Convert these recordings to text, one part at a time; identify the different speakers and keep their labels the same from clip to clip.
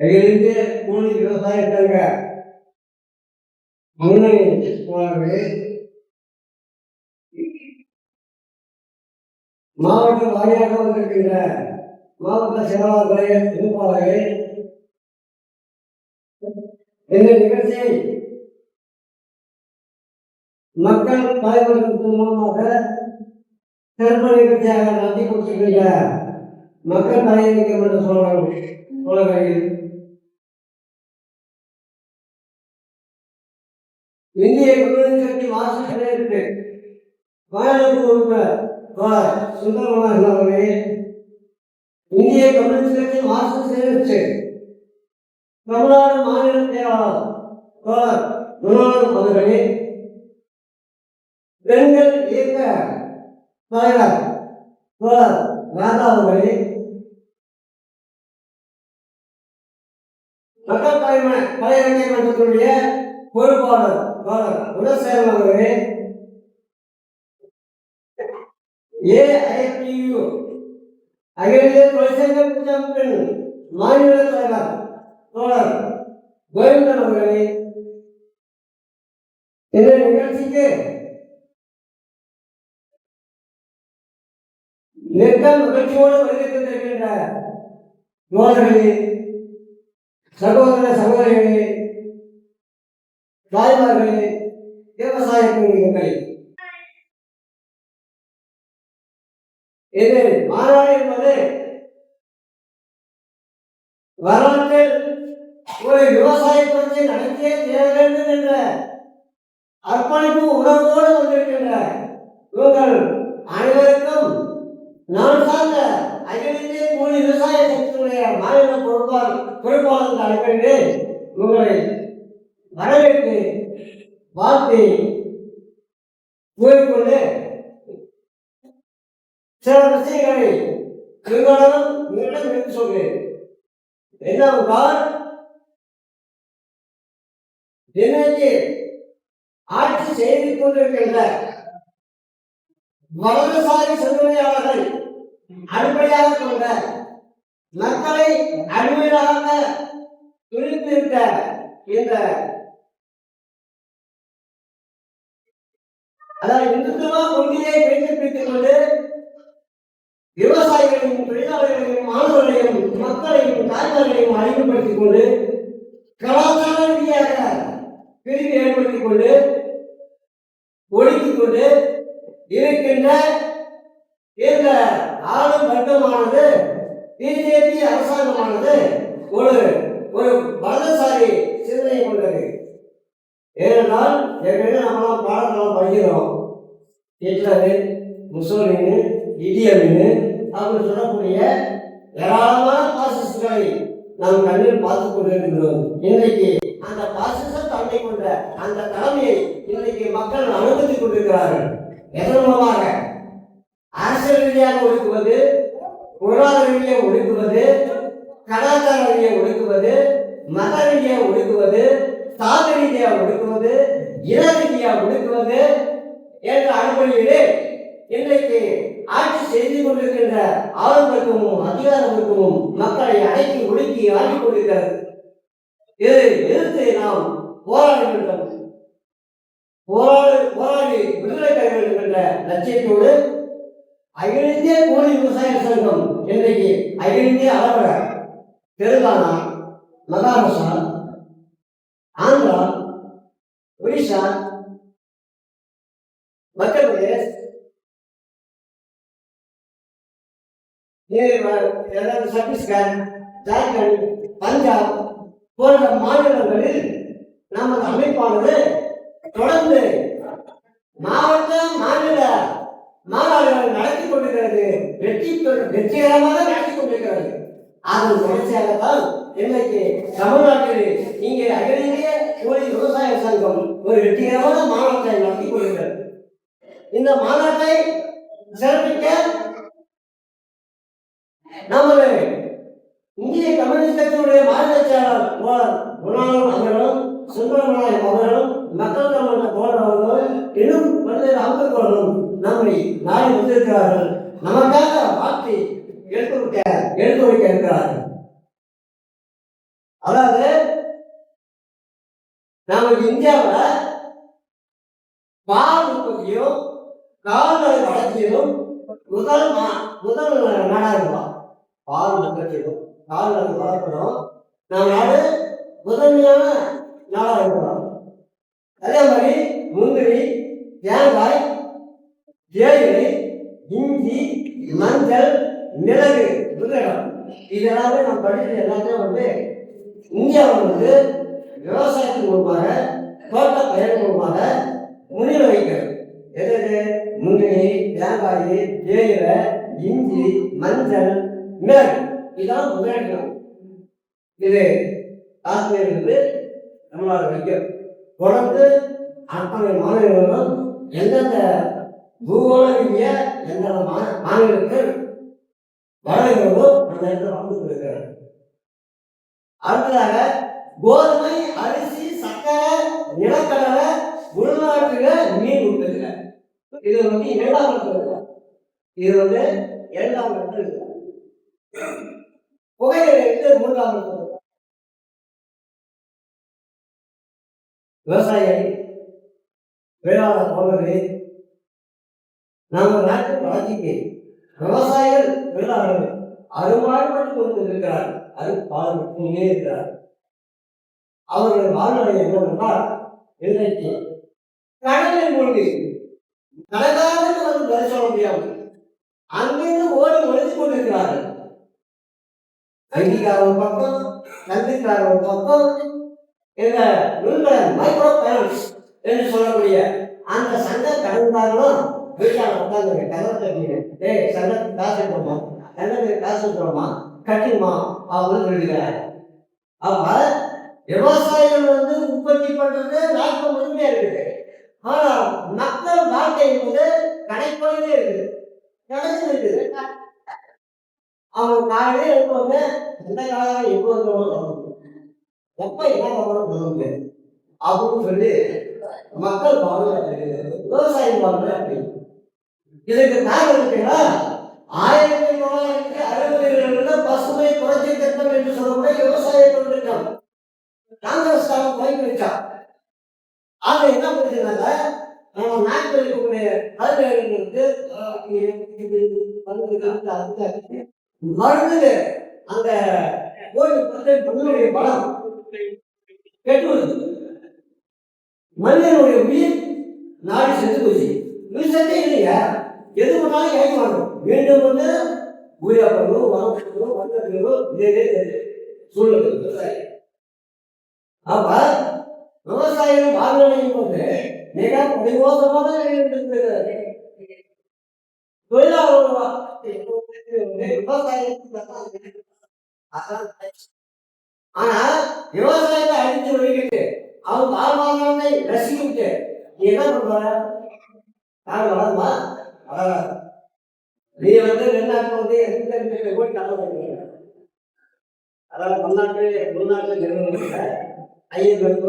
Speaker 1: எங்கிருந்து கூலி விவசாயத்தாங்க முன்னணி போனவே மாவட்ட வாரியாக வந்திருக்கின்ற மாவட்ட செயலாளர்களை எதிர்ப்பாளர்கள் இந்த நிகழ்ச்சியை மக்கள் பயன்படுத்தும் மூலமாக சிறப்பு நிகழ்ச்சியாக நடத்தி கொடுத்திருக்கின்ற மக்கள் தலையீக்கம் என்று சொல்றாங்க உலகில் இந்திய கம்யூனிஸ்ட் கட்சி மார்க்சிஸ்ட் தலைவருக்கு மாநிலத்தில் உள்ள தோழர் அவர்களே இந்திய கம்யூனிஸ்ட் கட்சி மார்க்சிஸ்ட் தலைவருக்கு தமிழ்நாடு மாநில செயலாளர் குருநாதன் அவர்களே பெண்கள் இயக்க தலைவர் ராதா அவர்களே மக்கள் பயண கலையரங்கை மன்றத்தினுடைய பொறுப்பாளர் தோழர் குணசேகரன் அவர்களே ஏஐடியு அகில இந்திய தொழிற்சங்க கூட்டமைப்பின் மாநில தலைவர் தோழர் கோவிந்தன் அவர்களே இந்த நிகழ்ச்சிக்கு மிக்க மகிழ்ச்சியோடு வருகை தந்திருக்கின்ற தோழர்களே சகோதர சகோதரிகளே தாய்மார்களே விவசாய குடிமக்களே இது மாநாடு என்பது வரலாற்றில் ஒரு விவசாய புரட்சி நடத்தியே தீர வேண்டும் என்ற அர்ப்பணிப்பு உணர்வோடு வந்திருக்கின்ற இவர்கள் அனைவருக்கும் நான் சார்ந்த அகில இந்திய கூலி விவசாய சக்தியுடைய மாநில பொறுப்பாளர் பொறுப்பாளர் தலைவர்களே உங்களை வரவேற்பு வாழ்த்தி கூறிக்கொண்டு சில விஷயங்களை உங்களிடம் உங்களிடம் எடுத்து சொல்கிறேன் என்னவென்றால் இன்றைக்கு ஆட்சி செய்து கொண்டிருக்கின்ற வலதுசாரி சிந்தனையாளர்கள் அடிப்படையாக கொண்ட மக்களை அடிமையாக துணித்திருக்க இந்த அதாவது இந்துத்துவ கொள்கையை வைத்திருப்பித்துக் கொண்டு விவசாயிகளையும் தொழிலாளர்களையும் மாணவர்களையும் மக்களையும் தாய்மார்களையும் அழிவுபடுத்திக் கொண்டு கலாச்சார ரீதியாக பிரிவு ஏற்படுத்திக் கொண்டு ஒடுக்கிக் கொண்டு இருக்கின்ற இந்த ஆளும் வர்க்கமானது பிஜேபி அரசாங்கமானது ஒரு ஒரு வலதுசாரி சிந்தனை கொண்டது ஏனென்றால் ஏற்கனவே நம்மளாம் பாடத்தெல்லாம் ஹிட்லரு முசோலினு இடியமின்னு அவங்க சொல்லக்கூடிய ஏராளமான பாசிஸ்டுகளை நாம் கண்ணில் பார்த்து கொண்டிருக்கிறோம் இன்றைக்கு அந்த பாசிச தன்மை கொண்ட அந்த தலைமையை இன்றைக்கு மக்கள் அனுமதித்துக் கொண்டிருக்கிறார்கள். எதன் மூலமாக அரசியல் ரீதியாக ஒடுக்குவது பொருளாதார ரீதியை ஒடுக்குவது கலாச்சார ரீதியை ஒடுக்குவது மத ரீதியாக ஒடுக்குவது சாத ரீதியாக ஒடுக்குவது இன ரீதியாக ஒடுக்குவது மொழியிலே இன்றைக்கு ஆட்சி செய்து கொண்டிருக்கின்ற ஆளும் வர்க்கமும் அதிகார வர்க்கமும் மக்களை அடக்கி ஒடுக்கி ஆடிக் கொண்டிருக்கிறது. இதை எதிர்த்து நாம் போராட வேண்டும் போராடு போராடி விடுதலை பெற வேண்டும் என்ற லட்சியத்தோடு அகில இந்திய கோழி விவசாய சங்கம் இன்றைக்கு அகில இந்திய அளவில் தெலுங்கானா மகாராஷ்டிரா சத்தீஸ்கர் ஜார்க்கண்ட் பஞ்சாப் போன்ற மாநிலங்களில் நமது அமைப்பானது தொடர்ந்து மாவட்ட மாநில மாநாடுகள் நடத்தி கொண்டிருக்கிறது. வெற்றி வெற்றிகரமாக நடத்தி கொண்டிருக்கிறது. அதன் தொடர்ச்சியாகத்தான் இன்றைக்கு தமிழ்நாட்டில் இங்கே அகில இந்திய கோழி விவசாய சங்கம் ஒரு வெற்றிகரமான மாநாட்டை நடத்தி கொண்டிருக்கிறது. இந்த மாநாட்டை சிறப்பிக்க நாமளே இந்திய கம்யூனிஸ்ட் கட்சியுடைய மாநில செயலாளர் தோழர் அவர்களும் சுந்தரநாயகம் அவர்களும் மக்கள் தமிழக தோழர் அவர்களும் இன்னும் பல்வேறு அமைப்புகளும் நம்மை நாடி வந்திருக்கிறார்கள். நமக்காக வார்த்தை எடுத்து வைக்க எடுத்து வைக்க இருக்கிறார்கள். அதாவது நமக்கு இந்தியாவில் பால் உற்பத்தியும் கால்நடை வளர்ச்சியிலும் முதல் முதல் முதல் நாடா ஆறு பால் உற்பத்தியிலும் கால்நடை வளர்க்கணும் நம்ம நாடு முதன்மையான நாளாக இருக்கிறோம் அதே மாதிரி முந்திரி தேங்காய் ஏழு இஞ்சி மஞ்சள் மிளகு முதலிடம் இதெல்லாமே நம்ம படிச்சது எல்லாமே வந்து இந்தியாவில் வந்து விவசாயத்தின் மூலமாக தோட்ட பயிர் மூலமாக என்ன இதான் இதெல்லாம் முதலிடம் இது என்று தமிழ்நாடு வைக்கும் தொடர்ந்து அத்தனை மாநிலங்களும் எந்தெந்த பூகோள ரீதிய எந்தெந்த மா- மாநிலத்தில் வளர்கிறதோ அந்த இடத்துல வந்து கொடுக்கிறார் அடுத்ததாக கோதுமை அரிசி சக்கரை நிலக்கடலை உள்நாட்டுல மீன் உற்பத்தியில இது வந்து இரண்டாம் இடத்துல இது வந்து இரண்டாம் இடத்துல இருக்கு. வந்து மூன்றாம் வேளாண் தோழர்களே நம்ம நாட்டு வளர்ச்சிக்கு விவசாயிகள் வேளாளர்கள் அருமாறுபட்டு கொண்டு இருக்கிறார் அது பாடுபட்டு இருக்கிறார் அவர்கள் வாழ்நிலை என்னவென்றால் இன்றைக்கு கடலில் மூழ்கி கடலாக வந்து பதில் முடியாது அங்கிருந்து ஓடி ஒழித்து கொண்டிருக்கிறார்கள். அங்கீகாரம் ஒரு பக்கம் கல்விக்கார ஒரு பக்கம் என்ன மைக்ரோ பேரண்ட்ஸ் என்று சொல்லக்கூடிய அந்த சங்க கடந்தாலும் வீட்டாளர் உட்காந்து கதை தட்டிங்க ஏய் சங்கத்துக்கு காசு எடுத்துருமா சங்கத்துக்கு காசு எடுத்துருமா கட்டிமா அப்படின்னு சொல்லிக்கிறார் அப்ப விவசாயிகள் வந்து உற்பத்தி பண்றது நாட்கள் முழுமையா இருக்குது. ஆனா மக்கள் வாழ்க்கை என்பது கடைப்பொழுதே இருக்குது. கடைசி இருக்குது. அவங்க நாளே இருப்பாங்க எந்த காலம் எப்போ வந்து எப்ப என்ன பண்ணணும் சொல்ல அப்படின்னு சொல்லி மக்கள் பாருங்க விவசாயம் வாழ்க்கை இதுக்கு காரணம் இருக்குன்னா ஆயிரத்தி தொள்ளாயிரத்தி அறுபதுகளில் பசுமை புரட்சி திட்டம் என்று சொல்லக்கூடிய விவசாய திட்டம் காங்கிரஸ் காலம் துவங்கி வச்சான் ஆக என்ன பண்ணுறாங்க நம்ம நாட்டில் இருக்கக்கூடிய கல்வி கல்வியாளர்களுக்கு மருந்து அந்த கோயில் பர்சன்ட் மண்ணுடைய பலம் கெட்டுவது மனிதனுடைய உயிர் நாடு செத்து போச்சு. விவசாயத்தை இல்லையா? எது பண்ணாலும் கிடைக்க மாட்டோம் மீண்டும் வந்து ஊரியா பண்ணணும் வரம் இதே சூழ்நிலை விவசாயம் அப்ப விவசாயம் வாழ்நிலையும் போது மிக பரிமோசமாக இருக்கிறது ஆனா விவசாயத்தை அழிச்சு ஒழிக்கிட்டு அவன் வாழ்வாதாரத்தை ரசிக்கிட்டு நீ என்ன பண்ற யார் வளருமா வளராது நீ வந்து வெளிநாட்டில் வந்து எந்த போய் கதை அதாவது பன்னாட்டு உள்நாட்டு நிறுவனங்கள் ஐஎம்எஃப்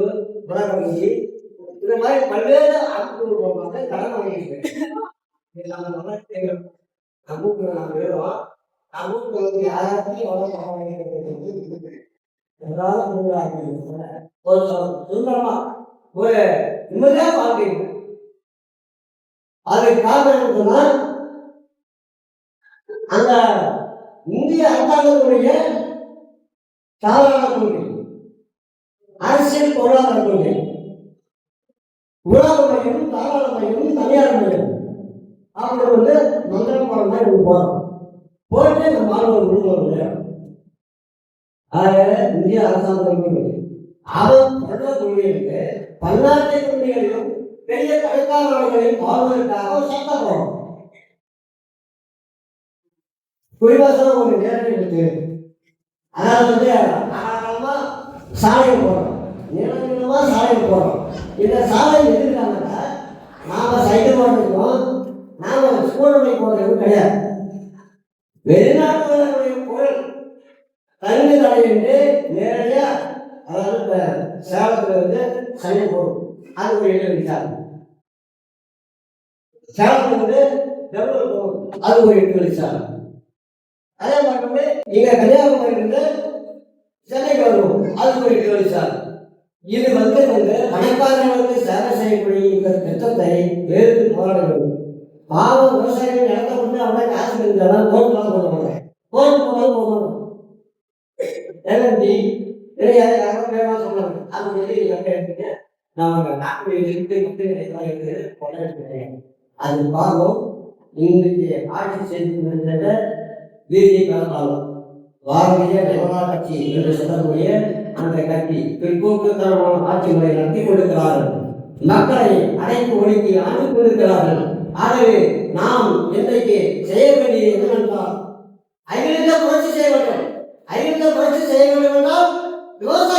Speaker 1: உலகி இந்த மாதிரி பல்வேறு ஆட்கள் கடன் வாங்கிட்டு நமக்கு நாம் எழுதுவோம் நமக்கு வந்து யாராச்சும் ஒரு சுந்தரமா ஒரு நிம்மதியா வாழ்க்கை அதுக்கு காரணம் அந்த இந்திய அரசாங்கத்துடைய சாதாரண கொள்கை அரசியல் பொருளாதார கொள்கை. உலக மையம் தாராள மையம் தனியார் மையம் அப்படி வந்து மந்திரம் போற மாதிரி ஒன்று போறோம் போயிட்டு இந்த மாணவர் கொண்டு வர ஆக இந்திய அரசாங்கம் அவன் சொல்ற கொள்கைகளுக்கு பன்னாட்டு கொள்கைகளையும் பெரிய கடைக்கார நாடுகளையும் வாழ்வதற்காக ஒரு சட்டம் போடும் குறிவாசனம் ஒரு நேரம் இருக்கு அதாவது வந்து காலகாலமா சாலையை போடுறோம் நீளம் நீளமா சாலையை போடுறோம் இந்த சாலை எதிர்க்காங்கன்னா நாம சைக்கிள் ஓட்டுறோம். நாம ஸ்கூலுடைய போடுறது கிடையாது. வெளிநாட்டுடைய பொருள் தண்ணி தடையிட்டு நேரடியா அதாவது இப்ப சேலத்துல வந்து சனி போடும். அது ஒரு இடம் விசாரணை. சேலத்துல வந்து பெங்களூர் போகும். அது ஒரு எட்டு விசாரணை. அதே மட்டுமே இங்க கன்னியாகுமரி இருந்து சென்னைக்கு வருவோம். அது ஒரு இருக்கிறது சார் இது வந்து வந்து பணக்காரர்களுக்கு சேவை செய்யக்கூடிய இந்த திட்டத்தை வேறு போராட வேண்டும் பாவம் விவசாயிகள் நிலத்தை கொண்டு அவன் காசு இருந்தாலும் கோர்ட்டுலாம் போட மாட்டேன். கோர்ட்டு போனாலும் போகணும் எல்என்டி யாரோ வேணாம் சொன்னாங்க அது வந்து எங்க நாங்கள் நாட்டு வந்து இதெல்லாம் இருக்குது கொண்டாடுறேன் அது பாவம். இன்றைக்கு ஆட்சி செய்து வீதியை கலந்தாலும் பாரதிய ஜனதா கட்சி என்று சொல்லக்கூடிய அந்த கட்சி பிற்போக்குத்தனமான ஆட்சி முறை நடத்தி கொடுக்கிறார்கள். மக்களை அடைப்பு ஒழுங்கி ஆண்டு கொடுக்கிறார்கள் ஆகவே நாம் இன்றைக்கு செய்ய வேண்டியது என்னவென்றால் ஐநூறு புரட்சி செய்ய வேண்டும். ஐநூறு புரட்சி செய்ய வேண்டும் என்றால் விவசாய